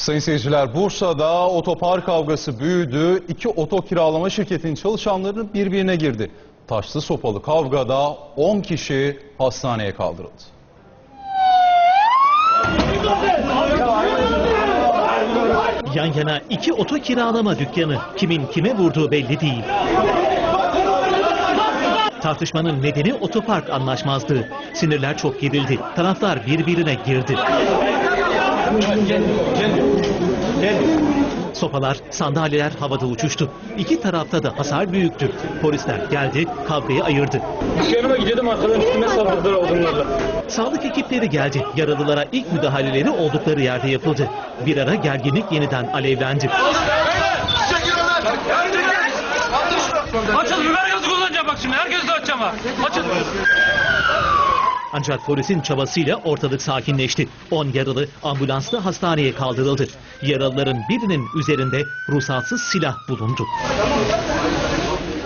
Sayın seyirciler Bursa'da otopark kavgası büyüdü. İki oto kiralama şirketinin çalışanları birbirine girdi. Taşlı sopalı kavgada 10 kişi hastaneye kaldırıldı. Yan yana iki oto kiralama dükkanı. Kimin kime vurduğu belli değil. Tartışmanın nedeni otopark anlaşmazlığı. Sinirler çok gerildi. Taraflar birbirine girdi. Sopalar, sandalyeler havada uçuştu. İki tarafta da hasar büyüktü. Polisler geldi, kavgayı ayırdı. İş yanıma gidiyordum arkadan üstüme saldırdılar odunlarla. Sağlık ekipleri geldi. Yaralılara ilk müdahaleleri oldukları yerde yapıldı. Bir ara gerginlik yeniden alevlendi. Açın biber gazı kullanacağım bak şimdi herkes de açacağım ha. Açın. Ancak polisin çabasıyla ortalık sakinleşti. 10 yaralı ambulansla hastaneye kaldırıldı. Yaralıların birinin üzerinde ruhsatsız silah bulundu.